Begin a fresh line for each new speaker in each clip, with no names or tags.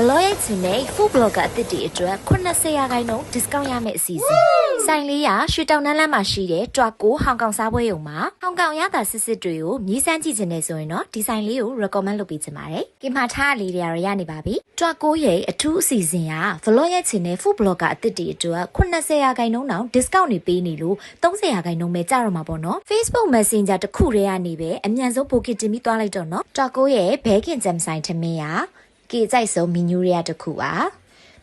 ဘလော့ရဲ့ချင်တဲ့ food blogger အသစ်တွေအတွက်80ရာခိုင်နှုန်း discount ရမယ့်အစီအစဉ်ဆိုင်လေးရရွှေတောင်နန်းလမ်းမှာရှိတဲ့တွာကိုဟောင်ကောင်စားပွဲရုံမှာဟောင်ကောင်ရတာစစ်စစ်တွေကိုမြည်စမ်းကြည့်ချင်နေဆိုရင်တော့ဒီဆိုင်လေးကို recommend လုပ်ပေးချင်ပါတယ်။ကိမာထားလေးတွေကတော့ရနေပါပြီ။တွာကိုရဲ့အထူးအစီအစဉ်က vlog ရဲ့ချင်တဲ့ food blogger အသစ်တွေအတွက်80ရာခိုင်နှုန်းတောင် discount တွေပေးနေလို့30ရာခိုင်နှုန်းပဲကြတော့မှာပေါ့နော်။ Facebook Messenger တစ်ခုတည်းကနေပဲအမြန်ဆုံး booking တင်ပြီးသွားလိုက်တော့နော်။တွာကိုရဲ့ဘဲခင်ဂျမ်ဆိုင်ထမင်းရ ကေကြိုက်ဆုံးမီနူတွေကတစ်ခုပါ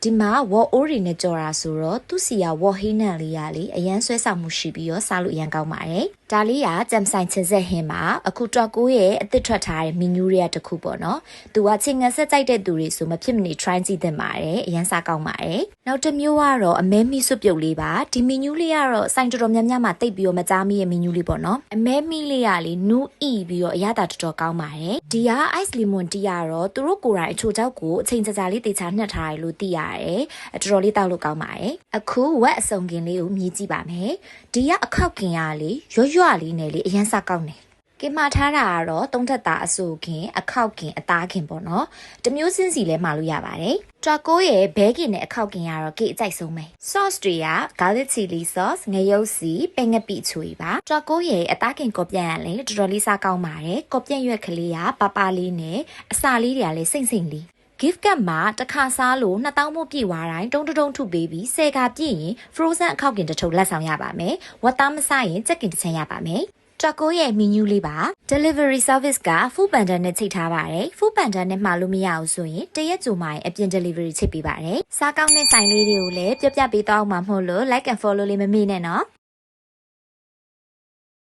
ဒီမှာဝေါ်အိုးတွေနဲ့ကြော်တာဆိုတော့သူစီကဝေါ်ဟိနန်လေးရလေအရန်ဆွဲဆောင်မှုရှိပြီးတော့စားလို့အရန်ကောင်းပါတယ်ဒါလေးကဂျမ်ဆိုင်ချင်ဆက်ဟင်းပါအခုတွက်ကိုရဲ့အသစ်ထွက်ထားတဲ့မီနူတွေကတစ်ခုပေါ့နော်သူကချင်းငန်ဆက်ကြိုက်တဲ့သူတွေဆိုမဖြစ်မနေ try ကြည့်သင့်ပါတယ်အရန်စားကောင်းပါတယ်နောက်တစ်မျိုးကတော့အမဲမီစွပ်ပြုတ်လေးပါဒီမီနူလေးကတော့ဆိုင်တော်တော်များများမှာတိတ်ပြီးတော့မကြားမိရဲ့မီနူလေးပေါ့နော်အမဲမီလေးကလေနူးအီပြီးတော့အရသာတော်တော်ကောင်းပါတယ်ဒီက ice lemon tea ကတော့သူတို့ကိုယ်တိုင်အချိုချောက်ကိုအချိန်ကြာကြာလေးတေချာနှက်ထားတယ်လို့သိရတယ်အတော်တော်လေးတောက်လို့ကောင်းပါတယ်အခုဝက်အစုံကင်လေးကိုမြည်ကြည့်ပါမယ်ဒီကအခောက်ကင်ရလေရွရွလေးနဲ့လေအရန်စားကောင်းတယ်ကင်မာထားတာကတော့တုံးထက်သားအဆူခင်အခောက်ကင်အသားခင်ပေါ့နော်တမျိုးစင်းစီလဲမှာလို့ရပါတယ်တွာကိုရဲ့ဘဲကင်နဲ့အခောက်ကင်ကတော့ကေအကြိုက်ဆုံးပဲ sauce တွေက garlic chili sauce ငရုတ်စီပဲငပိချွေပါတွာကိုရဲ့အသားခင်ကော်ပြန်ရလဲတော်တော်လေးစားကောင်းပါတယ်ကော်ပြန်ရွက်ကလေးကပပလေးနဲ့အစာလေးတွေကလည်းစိမ့်စိမ့်လေး gift card မှာတစ်ခါစားလို့2000မို့ပြည့်သွားတိုင်းတုံးတုံးထုပေးပြီး10ကပြည့်ရင် frozen အခောက်ကင်တစ်ထုပ်လက်ဆောင်ရပါမယ်။ဝတ်သားမစားရင်ကြက်ကင်တစ်ချမ်းရပါမယ်။တွက်ကိုရဲ့ menu လေးပါ delivery service က food panda နဲ့ချိန်ထားပါတယ်။ food panda နဲ့မှာလို့မရဘူးဆိုရင်တရက်ကြိုမှရင်အပြင် delivery ချိန်ပေးပါတယ်။စားကောင်းတဲ့ဆိုင်လေးတွေကိုလည်းပြပြပေးတော့မှာမဟုတ်လို့ like and follow လေးမမေ့နဲ့နော်။